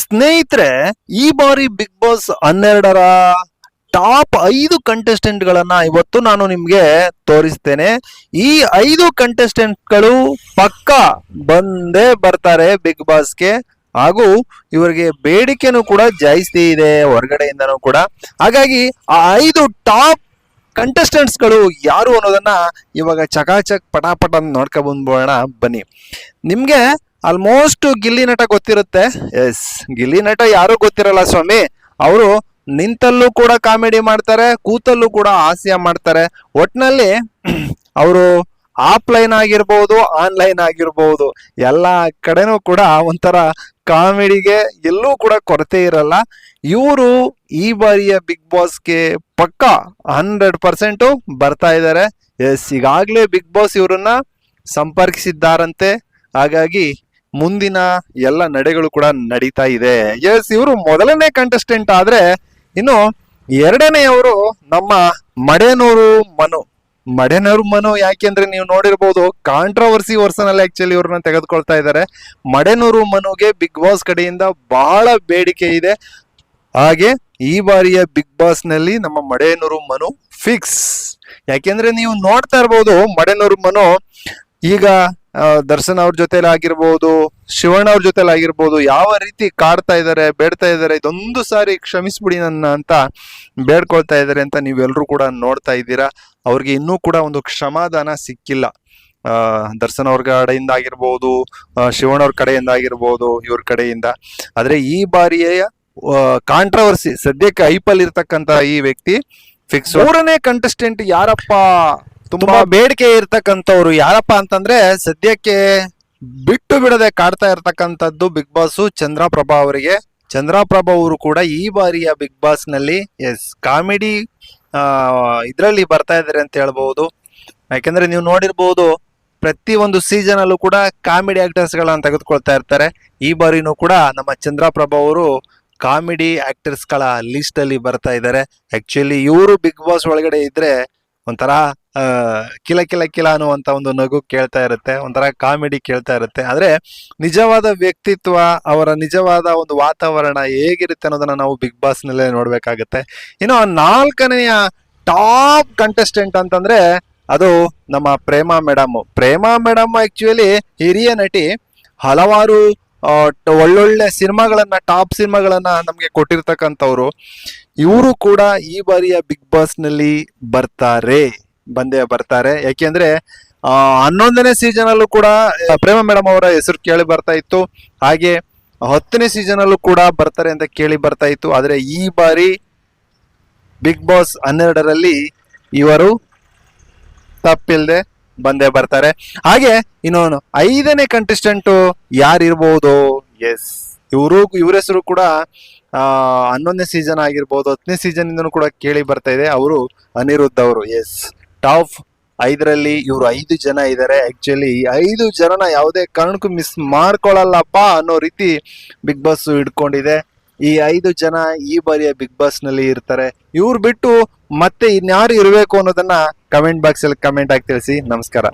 ಸ್ನೇಹಿತರೆ, ಈ ಬಾರಿ ಬಿಗ್ ಬಾಸ್ ಹನ್ನೆರಡರ ಟಾಪ್ ಐದು ಕಂಟೆಸ್ಟೆಂಟ್ ಗಳನ್ನ ಇವತ್ತು ನಾನು ನಿಮ್ಗೆ ತೋರಿಸ್ತೇನೆ. ಈ ಐದು ಕಂಟೆಸ್ಟೆಂಟ್ಗಳು ಪಕ್ಕ ಬಂದೇ ಬರ್ತಾರೆ ಬಿಗ್ ಬಾಸ್ಗೆ ಹಾಗೂ ಇವರಿಗೆ ಬೇಡಿಕೆನೂ ಕೂಡ ಜಾಸ್ತಿ ಇದೆ, ಹೊರಗಡೆಯಿಂದನೂ ಕೂಡ. ಹಾಗಾಗಿ ಆ ಐದು ಟಾಪ್ ಕಂಟೆಸ್ಟೆಂಟ್ಸ್ಗಳು ಯಾರು ಅನ್ನೋದನ್ನ ಇವಾಗ ಚಕಾಚಕ್ ಪಟಾಪಟ ನೋಡ್ಕೊ ಬಂದ್ಬೋಣ ಬನ್ನಿ. ನಿಮಗೆ ಆಲ್ಮೋಸ್ಟ್ ಗಿಲ್ಲಿ ನಟ ಗೊತ್ತಿರುತ್ತೆ. ಎಸ್ ಗಿಲ್ಲಿ ನಟ ಯಾರು ಗೊತ್ತಿರಲ್ಲ ಸ್ವಾಮಿ. ಅವರು ನಿಂತಲ್ಲೂ ಕೂಡ ಕಾಮಿಡಿ ಮಾಡ್ತಾರೆ, ಕೂತಲ್ಲೂ ಕೂಡ ಹಾಸ್ಯ ಮಾಡ್ತಾರೆ. ಒಟ್ನಲ್ಲಿ ಅವರು ಆಫ್ಲೈನ್ ಆಗಿರ್ಬೋದು, ಆನ್ಲೈನ್ ಆಗಿರ್ಬೋದು, ಎಲ್ಲ ಕಡೆನೂ ಕೂಡ ಒಂಥರ ಕಾಮಿಡಿಗೆ ಎಲ್ಲೂ ಕೂಡ ಕೊರತೆ ಇರಲ್ಲ. ಇವರು ಈ ಬಾರಿಯ ಬಿಗ್ ಬಾಸ್ಗೆ ಪಕ್ಕ ಹಂಡ್ರೆಡ್ ಪರ್ಸೆಂಟು ಬರ್ತಾ ಇದ್ದಾರೆ ಎಸ್ ಈಗಾಗಲೇ ಬಿಗ್ ಬಾಸ್ ಇವರನ್ನ ಸಂಪರ್ಕಿಸಿದ್ದಾರಂತೆ. ಹಾಗಾಗಿ ಮುಂದಿನ ಎಲ್ಲ ನಡೆಗಳು ಕೂಡ ನಡೀತಾ ಇದೆ. ಎಸ್ ಇವರು ಮೊದಲನೇ ಕಂಟೆಸ್ಟೆಂಟ್ ಆದ್ರೆ ಇನ್ನು ಎರಡನೆಯವರು ನಮ್ಮ ಮಡೇನೂರು ಮನು. ಮಡೇನೂರು ಮನು ಯಾಕೆಂದ್ರೆ ನೀವು ನೋಡಿರ್ಬೋದು ಕಾಂಟ್ರವರ್ಸಿ ವರ್ಸನ್ ಅಲ್ಲಿ ಆಕ್ಚುಲಿ ಇವ್ರನ್ನ ತೆಗೆದುಕೊಳ್ತಾ ಇದ್ದಾರೆ. ಮಡೆನೂರು ಮನುಗೆ ಬಿಗ್ ಬಾಸ್ ಕಡೆಯಿಂದ ಬಹಳ ಬೇಡಿಕೆ ಇದೆ. ಹಾಗೆ ಈ ಬಾರಿಯ ಬಿಗ್ ಬಾಸ್ನಲ್ಲಿ ನಮ್ಮ ಮಡೇನೂರು ಮನು ಫಿಕ್ಸ್ ಯಾಕೆಂದ್ರೆ ನೀವು ನೋಡ್ತಾ ಇರ್ಬೋದು ಮಡೇನೂರು ಮನು ಈಗ ದರ್ಶನ್ ಅವ್ರ ಜೊತೆಲಿ ಆಗಿರ್ಬೋದು ಶಿವಣ್ಣ ಅವ್ರ ಜೊತೆಲಿ ಆಗಿರ್ಬೋದು ಯಾವ ರೀತಿ ಕಾಡ್ತಾ ಇದ್ದಾರೆ ಬೇಡ್ತಾ ಇದ್ದಾರೆ ಇದೊಂದು ಸಾರಿ ಕ್ಷಮಿಸ್ಬಿಡಿ ನನ್ನ ಅಂತ ಬೇಡ್ಕೊಳ್ತಾ ಇದ್ದಾರೆ ಅಂತ ನೀವೆಲ್ಲರೂ ಕೂಡ ನೋಡ್ತಾ ಇದ್ದೀರಾ. ಅವ್ರಿಗೆ ಇನ್ನೂ ಕೂಡ ಒಂದು ಕ್ಷಮಾದಾನ ಸಿಕ್ಕಿಲ್ಲ. ಆ, ದರ್ಶನ್ ಅವ್ರ ಕಡೆಯಿಂದ ಆಗಿರ್ಬೋದು ಶಿವಣ್ಣ ಅವ್ರ ಕಡೆಯಿಂದ ಆಗಿರ್ಬೋದು ಇವ್ರ ಕಡೆಯಿಂದ. ಆದ್ರೆ ಈ ಬಾರಿಯ ಕಾಂಟ್ರವರ್ಸಿ ಸದ್ಯಕ್ಕೆ ಐಪಲ್ ಇರ್ತಕ್ಕಂತ ಈ ವ್ಯಕ್ತಿ ಫಿಕ್ಸ್ ಮೂರನೇ ಕಂಟೆಸ್ಟೆಂಟ್ ಯಾರಪ್ಪ? ತುಂಬಾ ಬೇಡಿಕೆ ಇರ್ತಕ್ಕಂಥವ್ರು ಯಾರಪ್ಪ ಅಂತಂದ್ರೆ ಸದ್ಯಕ್ಕೆ ಬಿಟ್ಟು ಬಿಡದೆ ಕಾಡ್ತಾ ಇರ್ತಕ್ಕಂಥದ್ದು ಬಿಗ್ ಬಾಸ್ ಚಂದ್ರಪ್ರಭಾ ಅವರಿಗೆ. ಚಂದ್ರಪ್ರಭಾ ಅವರು ಕೂಡ ಈ ಬಾರಿಯ ಬಿಗ್ ಬಾಸ್ನಲ್ಲಿ ಎಸ್ ಕಾಮಿಡಿ ಇದರಲ್ಲಿ ಬರ್ತಾ ಇದ್ದಾರೆ ಅಂತ ಹೇಳ್ಬಹುದು. ಯಾಕೆಂದ್ರೆ ನೀವು ನೋಡಿರ್ಬೋದು ಪ್ರತಿ ಒಂದು ಸೀಸನ್ ಅಲ್ಲೂ ಕೂಡ ಕಾಮಿಡಿ ಆಕ್ಟರ್ಸ್ ಗಳನ್ನ ತೆಗೆದುಕೊಳ್ತಾ ಇರ್ತಾರೆ. ಈ ಬಾರಿನೂ ಕೂಡ ನಮ್ಮ ಚಂದ್ರಪ್ರಭಾ ಅವರು ಕಾಮಿಡಿ ಆಕ್ಟರ್ಸ್ಗಳ ಲಿಸ್ಟ್ ಅಲ್ಲಿ ಬರ್ತಾ ಇದ್ದಾರೆ. ಆಕ್ಚುಲಿ ಇವರು ಬಿಗ್ ಬಾಸ್ ಒಳಗಡೆ ಇದ್ರೆ ಒಂಥರ ಕಿಲ ಕಿಲ ಕಿಲ ಅನ್ನುವಂತ ಒಂದು ನಗು ಕೇಳ್ತಾ ಇರುತ್ತೆ, ಒಂಥರ ಕಾಮಿಡಿ ಕೇಳ್ತಾ ಇರುತ್ತೆ. ಆದ್ರೆ ನಿಜವಾದ ವ್ಯಕ್ತಿತ್ವ, ಅವರ ನಿಜವಾದ ಒಂದು ವಾತಾವರಣ ಹೇಗಿರುತ್ತೆ ಅನ್ನೋದನ್ನ ನಾವು ಬಿಗ್ ಬಾಸ್ನಲ್ಲಿ ನೋಡ್ಬೇಕಾಗತ್ತೆ. ಇನ್ನು ನಾಲ್ಕನೆಯ ಟಾಪ್ ಕಂಟೆಸ್ಟೆಂಟ್ ಅಂತಂದ್ರೆ ಅದು ನಮ್ಮ Prema madam. Prema madam actually ಹಿರಿಯ ನಟಿ, ಹಲವಾರು ಒಳ್ಳೊಳ್ಳೆ ಸಿನಿಮಾಗಳನ್ನ, ಟಾಪ್ ಸಿನಿಮಾಗಳನ್ನ ನಮಗೆ ಕೊಟ್ಟಿರ್ತಕ್ಕಂಥವ್ರು. ಇವರು ಕೂಡ ಈ ಬಾರಿಯ ಬಿಗ್ ಬಾಸ್ನಲ್ಲಿ ಬರ್ತಾರೆ ಬಂದೇ ಬರ್ತಾರೆ. ಯಾಕೆಂದ್ರೆ ಆ, ಹನ್ನೊಂದನೇ ಸೀಸನ್ ಅಲ್ಲೂ ಕೂಡ ಪ್ರೇಮ ಮೇಡಮ್ ಅವರ ಹೆಸರು ಕೇಳಿ ಬರ್ತಾ ಇತ್ತು. ಹಾಗೆ ಹತ್ತನೇ ಸೀಸನ್ ಅಲ್ಲೂ ಕೂಡ ಬರ್ತಾರೆ ಅಂತ ಕೇಳಿ ಬರ್ತಾ ಇತ್ತು. ಆದ್ರೆ ಈ ಬಾರಿ ಬಿಗ್ ಬಾಸ್ ಹನ್ನೆರಡರಲ್ಲಿ ಇವರು ತಪ್ಪಿಲ್ಲದೆ ಬಂದೇ ಬರ್ತಾರೆ. ಹಾಗೆ ಇನ್ನೊಂದು ಐದನೇ ಕಂಟೆಸ್ಟೆಂಟ್ ಯಾರಿರ್ಬೋದು? ಎಸ್ ಇವರು, ಇವ್ರ ಹೆಸರು ಕೂಡ ಹನ್ನೊಂದನೇ ಸೀಸನ್ ಆಗಿರ್ಬೋದು, ಹತ್ತನೇ ಸೀಸನ್ ಕೂಡ ಕೇಳಿ ಬರ್ತಾ ಇದೆ. ಅವರು ಅನಿರುದ್ಧ ಅವರು. ಎಸ್ ಟಾಪ್ ಐದರಲ್ಲಿ ಇವರು ಐದು ಜನ ಇದ್ದಾರೆ ಆಕ್ಚುಲಿ ಐದು ಜನನ ಯಾವುದೇ ಕಾರಣಕ್ಕೂ ಮಿಸ್ ಮಾಡ್ಕೊಳ್ಳಲ್ಲಪ್ಪ ಅನ್ನೋ ರೀತಿ ಬಿಗ್ ಬಾಸ್ ಇಟ್ಕೊಂಡಿದೆ ಈ ಐದು ಜನ ಈ ಬಾರಿಯ ಬಿಗ್ ಬಾಸ್ನಲ್ಲಿ ಇರ್ತಾರೆ. ಇವ್ರು ಬಿಟ್ಟು ಮತ್ತೆ ಇನ್ಯಾರು ಇರಬೇಕು ಅನ್ನೋದನ್ನ ಕಮೆಂಟ್ ಬಾಕ್ಸ್ ಅಲ್ಲಿ ಕಮೆಂಟ್ ಆಗಿ ತಿಳಿಸಿ. ನಮಸ್ಕಾರ.